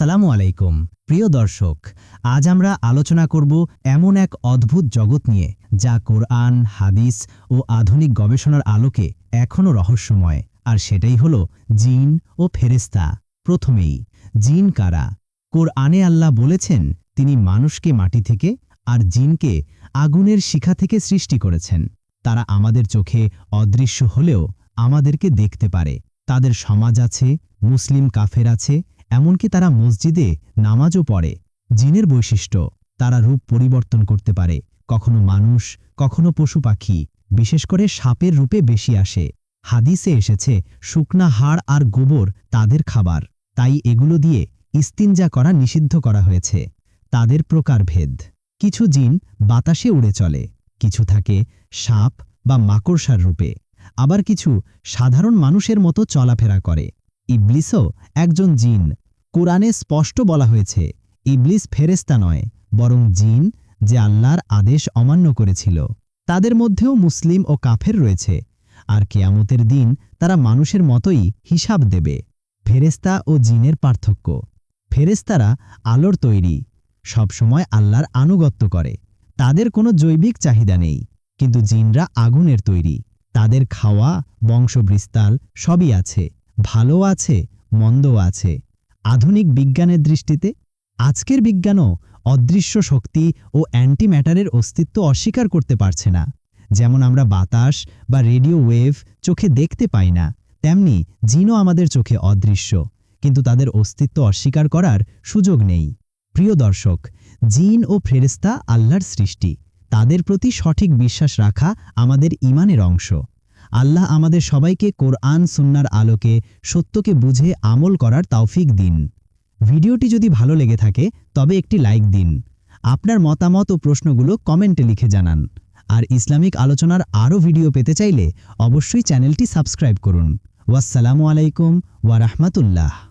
আসসালামু আলাইকুম। প্রিয় দর্শক, আজ আমরা আলোচনা করব এমন এক অদ্ভুত জগৎ নিয়ে, যা কোরআন, হাদিস ও আধুনিক গবেষণার আলোকে এখনও রহস্যময়। আর সেটাই হল জিন ও ফেরেস্তা প্রথমেই, জিন কারা? কোরআনে আল্লাহ বলেছেন, তিনি মানুষকে মাটি থেকে আর জিনকে আগুনের শিখা থেকে সৃষ্টি করেছেন। তারা আমাদের চোখে অদৃশ্য হলেও আমাদেরকে দেখতে পারে। তাদের সমাজ আছে, মুসলিম কাফের আছে এমনকি তারা মসজিদে নামাজও পড়ে। জিনের বৈশিষ্ট্য, তারা রূপ পরিবর্তন করতে পারে। কখনো মানুষ, কখনো পশু পাখি, বিশেষ করে সাপের রূপে বেশি আসে। হাদিসে এসেছে, শুকনা হাড় আর গোবর তাদের খাবার। তাই এগুলো দিয়ে ইস্তিনজা করা নিষিদ্ধ করা হয়েছে। তাদের প্রকারভেদ। কিছু জিন বাতাসে উড়ে চলে, কিছু থাকে সাপ বা মাকড়সার রূপে। আবার কিছু সাধারণ মানুষের মতো চলাফেরা করে। ইবলিসও একজন জিন। কোরআনে স্পষ্ট বলা হয়েছে, ইবলিস ফেরেস্তা নয়, বরং জিন যে আল্লাহর আদেশ অমান্য করেছিল। তাদের মধ্যেও মুসলিম ও কাফের রয়েছে, আর কেয়ামতের দিন তারা মানুষের মতোই হিসাব দেবে। ফেরেস্তা ও জিনের পার্থক্য ফেরেস্তারা আলোর তৈরি, সবসময় আল্লাহর আনুগত্য করে। তাদের কোনো জৈবিক চাহিদা নেই, কিন্তু জিনরা আগুনের তৈরি। তাদের খাওয়া বংশবিস্তাল সবই আছে ভালো আছে, মন্দও আছে। আধুনিক বিজ্ঞানের দৃষ্টিতে আজকের বিজ্ঞানও অদৃশ্য শক্তি ও অ্যান্টিম্যাটারের অস্তিত্ব অস্বীকার করতে পারছে না। যেমন আমরা বাতাস বা রেডিও ওয়েভ চোখে দেখতে পাই না, তেমনি জিনও আমাদের চোখে অদৃশ্য, কিন্তু তাদের অস্তিত্ব অস্বীকার করার সুযোগ নেই। প্রিয় দর্শক, জিন ও ফেরেস্তা আল্লাহর সৃষ্টি, তাদের প্রতি সঠিক বিশ্বাস রাখা আমাদের ইমানের অংশ। আল্লাহ আমাদের সবাইকে কোরআন, সুন্নার আলোকে সত্যকে বুঝে আমল করার তৌফিক দিন। ভিডিওটি যদি ভালো লেগে থাকে, তবে একটি লাইক দিন। আপনার মতামত ও প্রশ্নগুলো কমেন্টে লিখে জানান। আর ইসলামিক আলোচনার আরও ভিডিও পেতে চাইলে অবশ্যই চ্যানেলটি সাবস্ক্রাইব করুন। ওয়াসসালামু আলাইকুম ওয়া রাহমাতুল্লাহ।